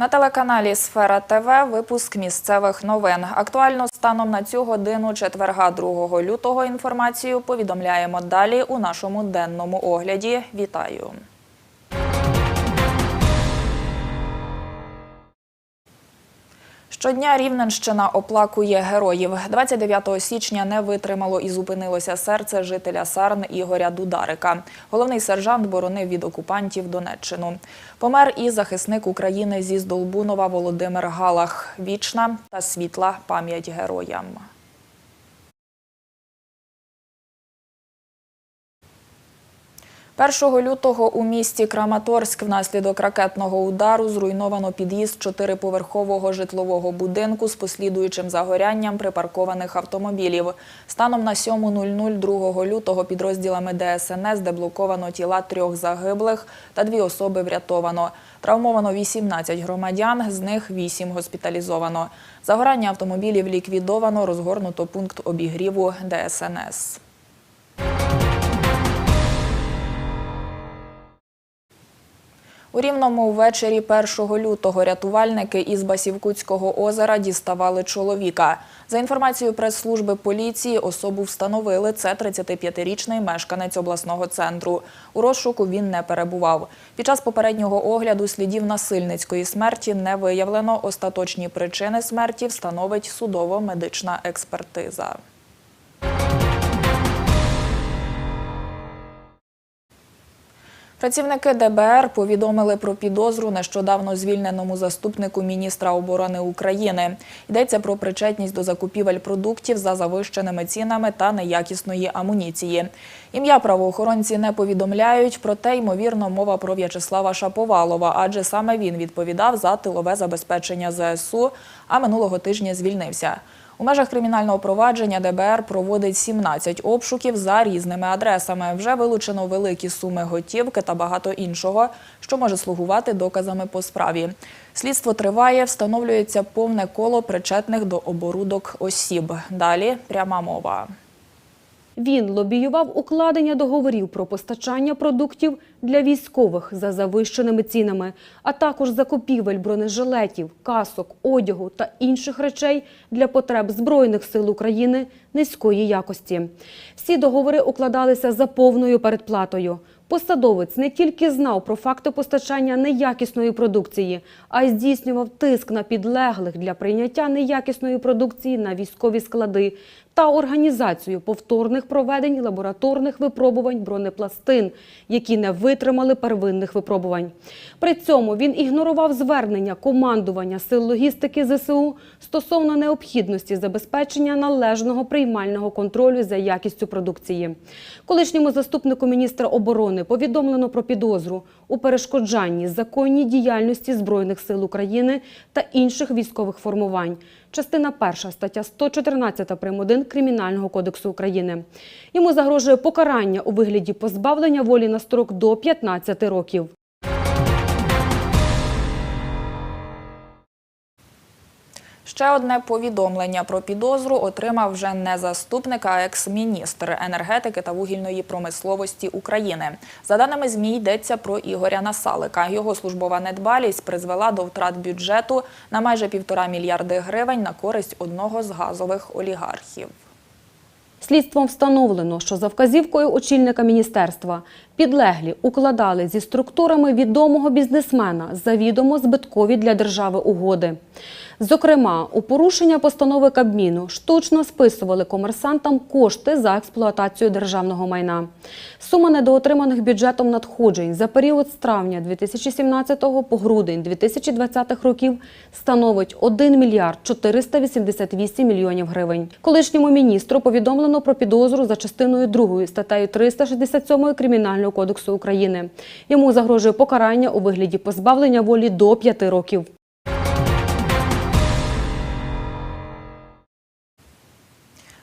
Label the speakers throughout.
Speaker 1: На телеканалі Сфера ТВ випуск місцевих новин. Актуально станом на цю годину четверга 2 лютого інформацію повідомляємо далі у нашому денному огляді. Вітаю! Щодня Рівненщина оплакує героїв. 29 січня не витримало і зупинилося серце жителя Сарн Ігоря Дударика. Головний сержант боронив від окупантів Донеччину. Помер і захисник України зі Здолбунова Володимир Галах. Вічна та світла пам'ять героям. Першого лютого у місті Краматорськ внаслідок ракетного удару зруйновано під'їзд чотириповерхового житлового будинку з послідуючим загорянням припаркованих автомобілів. Станом на 7.00 2 лютого підрозділами ДСНС деблоковано тіла трьох загиблих та дві особи врятовано. Травмовано 18 громадян, з них 8 госпіталізовано. Загорання автомобілів ліквідовано, розгорнуто пункт обігріву ДСНС. У Рівному ввечері 1 лютого рятувальники із Басівкутського озера діставали чоловіка. За інформацією прес-служби поліції, особу встановили. Це 35-річний мешканець обласного центру. У розшуку він не перебував. Під час попереднього огляду слідів насильницької смерті не виявлено. Остаточні причини смерті встановить судово-медична експертиза. Працівники ДБР повідомили про підозру нещодавно звільненому заступнику міністра оборони України. Йдеться про причетність до закупівель продуктів за завищеними цінами та неякісної амуніції. Ім'я правоохоронці не повідомляють, проте ймовірно мова про В'ячеслава Шаповалова, адже саме він відповідав за тилове забезпечення ЗСУ, а минулого тижня звільнився. У межах кримінального провадження ДБР проводить 17 обшуків за різними адресами. Вже вилучено великі суми готівки та багато іншого, що може слугувати доказами по справі. Слідство триває, встановлюється повне коло причетних до оборудок осіб. Далі пряма мова.
Speaker 2: Він лобіював укладення договорів про постачання продуктів для військових за завищеними цінами, а також закупівель бронежилетів, касок, одягу та інших речей для потреб Збройних сил України низької якості. Всі договори укладалися за повною передплатою. Посадовець не тільки знав про факти постачання неякісної продукції, а й здійснював тиск на підлеглих для прийняття неякісної продукції на військові склади та організацію повторних проведень лабораторних випробувань бронепластин, які не витримали первинних випробувань. При цьому він ігнорував звернення командування сил логістики ЗСУ стосовно необхідності забезпечення належного приймального контролю за якістю продукції. Колишньому заступнику міністра оборони повідомлено про підозру у перешкоджанні законній діяльності Збройних сил України та інших військових формувань. Частина 1 стаття 114 прим. 1 Кримінального кодексу України. Йому загрожує покарання у вигляді позбавлення волі на строк до 15 років.
Speaker 1: Ще одне повідомлення про підозру отримав вже не заступник, а екс-міністр енергетики та вугільної промисловості України. За даними ЗМІ, йдеться про Ігоря Насалика. Його службова недбалість призвела до втрат бюджету на майже півтора мільярди гривень на користь одного з газових олігархів.
Speaker 2: Слідством встановлено, що за вказівкою очільника міністерства підлеглі укладали зі структурами відомого бізнесмена завідомо збиткові для держави угоди. Зокрема, у порушення постанови Кабміну штучно списували комерсантам кошти за експлуатацію державного майна. Сума недоотриманих бюджетом надходжень за період з травня 2017 по грудень 2020 років становить 1 мільярд 488 мільйонів гривень. Колишньому міністру повідомлено про підозру за частиною 2 статтею 367 Кримінального кодексу України. Йому загрожує покарання у вигляді позбавлення волі до 5 років.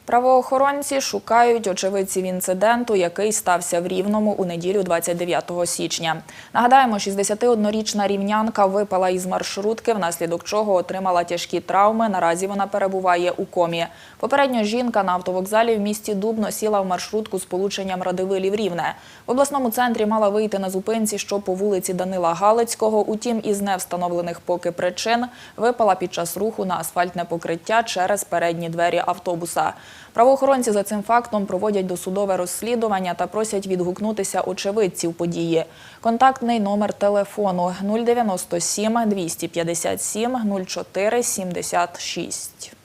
Speaker 1: Правоохоронці шукають очевидців інциденту, який стався в Рівному у неділю 29 січня. Нагадаємо, 61-річна рівнянка випала із маршрутки, внаслідок чого отримала тяжкі травми. Наразі вона перебуває у комі. Попередньо жінка на автовокзалі в місті Дубно сіла в маршрутку з полученням Радивилів Рівне. В обласному центрі мала вийти на зупинці, що по вулиці Данила Галицького. Утім, із невстановлених поки причин випала під час руху на асфальтне покриття через передні двері автобуса. Правоохоронці за цим фактом проводять досудове розслідування та просять відгукнутися очевидців події. Контактний номер телефону 097 257 04 76.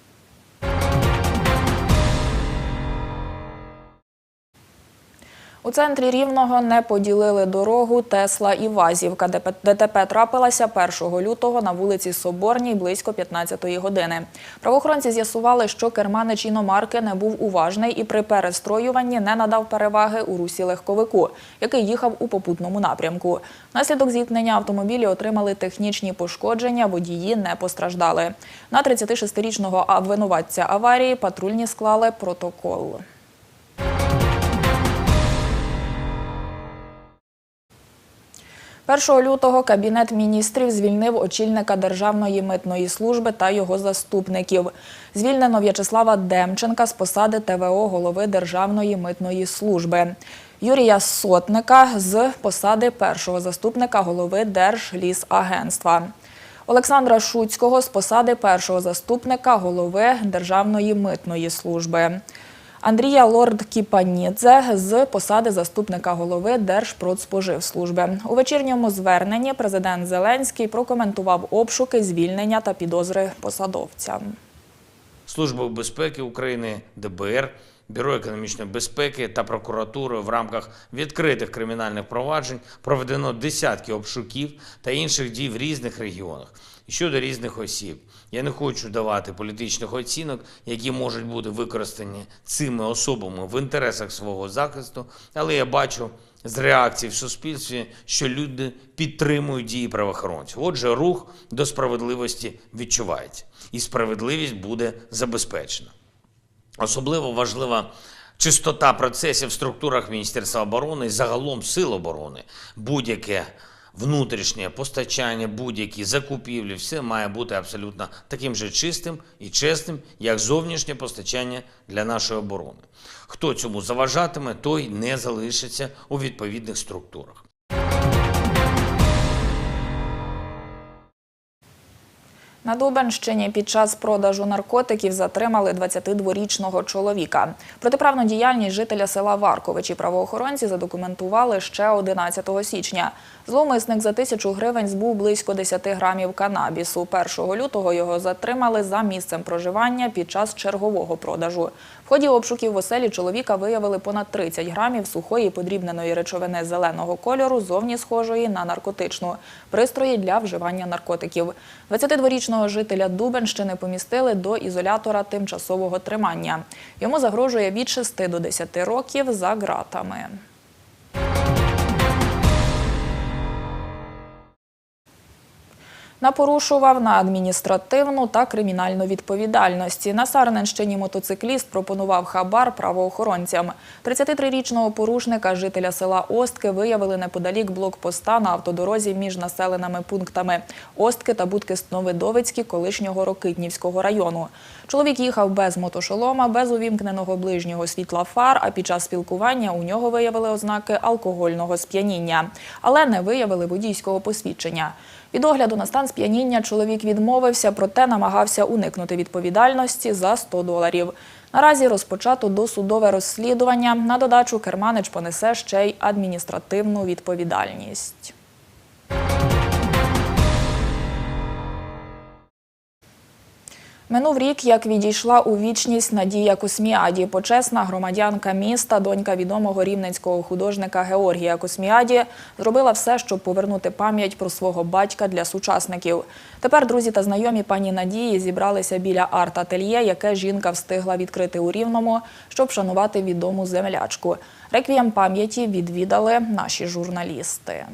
Speaker 1: У центрі Рівного не поділили дорогу Тесла і Вазівка. ДТП трапилася 1 лютого на вулиці Соборній близько 15-ї години. Правоохоронці з'ясували, що керманич іномарки не був уважний і при перестроюванні не надав переваги у русі легковику, який їхав у попутному напрямку. Внаслідок зіткнення автомобілі отримали технічні пошкодження, водії не постраждали. На 36-річного винуватця аварії патрульні склали протокол. Першого лютого Кабінет міністрів звільнив очільника Державної митної служби та його заступників. Звільнено В'ячеслава Демченка з посади ТВО голови Державної митної служби. Юрія Сотника з посади першого заступника голови Держлісагентства. Олександра Шуцького з посади першого заступника голови Державної митної служби. Андрія Лорд Кіпанідзе з посади заступника голови Держпродспоживслужби. У вечірньому зверненні президент Зеленський прокоментував обшуки, звільнення та підозри посадовцям.
Speaker 3: Службою безпеки України, ДБР, Бюро економічної безпеки та прокуратурою в рамках відкритих кримінальних проваджень проведено десятки обшуків та інших дій в різних регіонах щодо різних осіб. Я не хочу давати політичних оцінок, які можуть бути використані цими особами в інтересах свого захисту, але я бачу з реакцій в суспільстві, що люди підтримують дії правоохоронців. Отже, рух до справедливості відчувається, і справедливість буде забезпечена. Особливо важлива чистота процесів в структурах Міністерства оборони і загалом сил оборони. Будь-яке внутрішнє постачання, будь-які закупівлі, все має бути абсолютно таким же чистим і чесним, як зовнішнє постачання для нашої оборони. Хто цьому заважатиме, той не залишиться у відповідних структурах.
Speaker 1: На Дубенщині під час продажу наркотиків затримали 22-річного чоловіка. Протиправну діяльність жителя села Варковичі правоохоронці задокументували ще 11 січня. Зловмисник за тисячу гривень збув близько 10 грамів канабісу. 1 лютого його затримали за місцем проживання під час чергового продажу. В ході обшуків в оселі чоловіка виявили понад 30 грамів сухої подрібненої речовини зеленого кольору, зовні схожої на наркотичну, пристрої для вживання наркотиків. 22-річного жителя Дубенщини помістили до ізолятора тимчасового тримання. Йому загрожує від 6 до 10 років за ґратами. Напорушував на адміністративну та кримінальну відповідальності. На Сарненщині мотоцикліст пропонував хабар правоохоронцям. 33-річного порушника, жителя села Остки, виявили неподалік блокпоста на автодорозі між населеними пунктами Остки та Будки-Новидовицькі колишнього Рокитнівського району. Чоловік їхав без мотошолома, без увімкненого ближнього світла фар, а під час спілкування у нього виявили ознаки алкогольного сп'яніння, але не виявили водійського посвідчення. Від огляду на стан сп'яніння чоловік відмовився, проте намагався уникнути відповідальності за 100 доларів. Наразі розпочато досудове розслідування. На додачу керманич понесе ще й адміністративну відповідальність. Минув рік, як відійшла у вічність Надія Косміаді, почесна громадянка міста, донька відомого рівненського художника Георгія Косміаді, зробила все, щоб повернути пам'ять про свого батька для сучасників. Тепер друзі та знайомі пані Надії зібралися біля арт-ательє, яке жінка встигла відкрити у Рівному, щоб шанувати відому землячку. Реквієм пам'яті відвідали наші журналісти.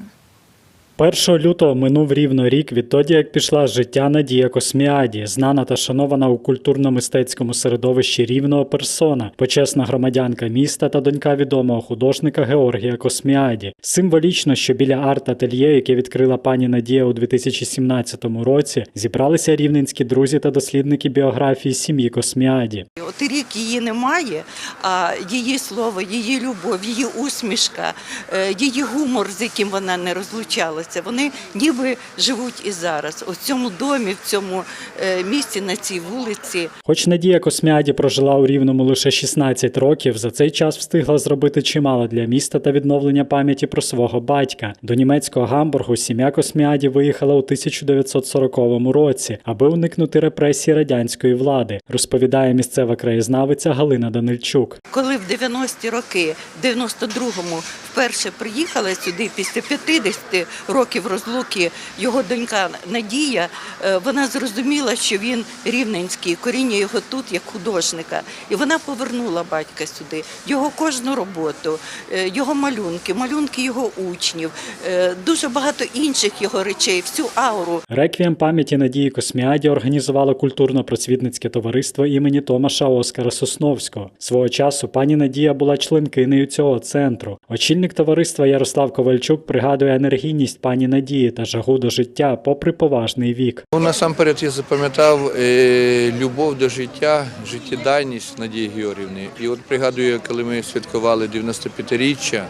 Speaker 4: 1 лютого минув рівно рік відтоді, як пішла життя Надія Косміаді, знана та шанована у культурно-мистецькому середовищі рівного персона, почесна громадянка міста та донька відомого художника Георгія Косміаді. Символічно, що біля арт-ательє, яке відкрила пані Надія у 2017 році, зібралися рівненські друзі та дослідники біографії сім'ї Косміаді.
Speaker 5: От рік її немає, а її слово, її любов, її усмішка, е, її гумор, з яким вона не розлучалася, вони ніби живуть і зараз. У цьому домі, в цьому е, місці, на цій вулиці.
Speaker 4: Хоч Надія Косміаді прожила у Рівному лише 16 років, за цей час встигла зробити чимало для міста та відновлення пам'яті про свого батька. До німецького Гамбургу сім'я Косміаді виїхала у 1940 році, аби уникнути репресій радянської влади, розповідає місцева краєзнавиця Галина Данильчук.
Speaker 5: Коли в 90-ті роки, в 92-му, вперше приїхала сюди після 50 років розлуки, його донька Надія, е, вона зрозуміла, що він рівненський, коріння його тут як художника. І вона повернула батька сюди, його кожну роботу, е, його малюнки, малюнки його учнів, е, дуже багато інших його речей, всю ауру.
Speaker 4: Реквієм пам'яті Надії Косміаді організувало культурно-просвітницьке товариство імені Томаша Оскара Сосновського. Свого часу пані Надія була членкинею цього центру. Очільник товариства Ярослав Ковальчук пригадує енергійність пані Надії та жагу до життя, попри поважний вік.
Speaker 6: Ну, насамперед я запам'ятав е, любов до життя, життєдайність Надії Георгіївни. І от пригадую, коли ми святкували 95-річчя,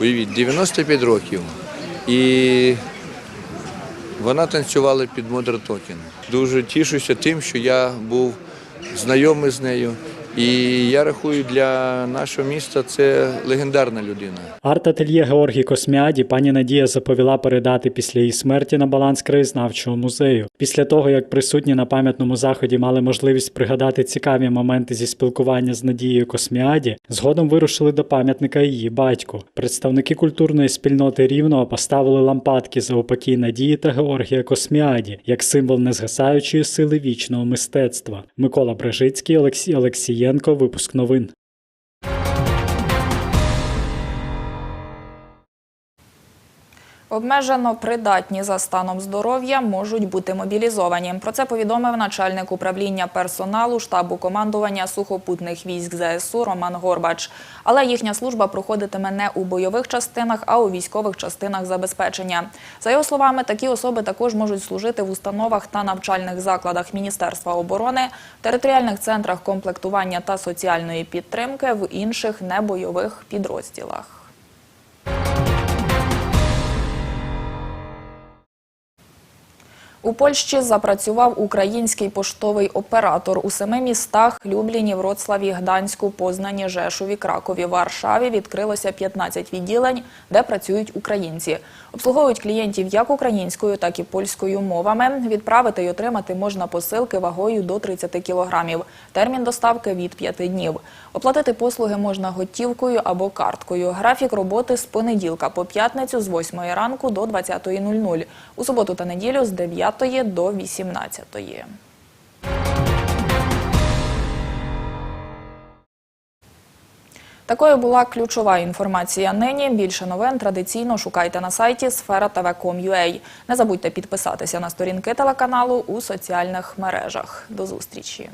Speaker 6: уявіть, 95 років. І вона танцювала під Модер Токен. Дуже тішуся тим, що я був знайомий з нею. І я рахую, для нашого міста це легендарна людина.
Speaker 4: Арт-ательє Георгій Косміаді пані Надія заповіла передати після її смерті на баланс краєзнавчого музею. Після того, як присутні на пам'ятному заході мали можливість пригадати цікаві моменти зі спілкування з Надією Косміаді, згодом вирушили до пам'ятника її батьку. Представники культурної спільноти Рівного поставили лампадки за упокій Надії та Георгія Косміаді як символ незгасаючої сили вічного мистецтва. Микола Брежицький, Олексій Олексієнко. Випуск новин.
Speaker 1: Обмежено придатні за станом здоров'я можуть бути мобілізовані. Про це повідомив начальник управління персоналу штабу командування сухопутних військ ЗСУ Роман Горбач. Але їхня служба проходитиме не у бойових частинах, а у військових частинах забезпечення. За його словами, такі особи також можуть служити в установах та навчальних закладах Міністерства оборони, територіальних центрах комплектування та соціальної підтримки в інших небойових підрозділах. У Польщі запрацював український поштовий оператор у семи містах Любліні, Вроцлаві, Гданську, Познані, Жешові, Кракові, Варшаві відкрилося 15 відділень, де працюють українці. Обслуговують клієнтів як українською, так і польською мовами. Відправити й отримати можна посилки вагою до 30 кілограмів. Термін доставки від 5 днів. Оплатити послуги можна готівкою або карткою. Графік роботи з понеділка по п'ятницю з 8 ранку до 20.00. У суботу та неділю з 9 до 18. Такою була ключова інформація нині. Більше новин традиційно шукайте на сайті sfera.tv.com.ua. Не забудьте підписатися на сторінки телеканалу у соціальних мережах. До зустрічі!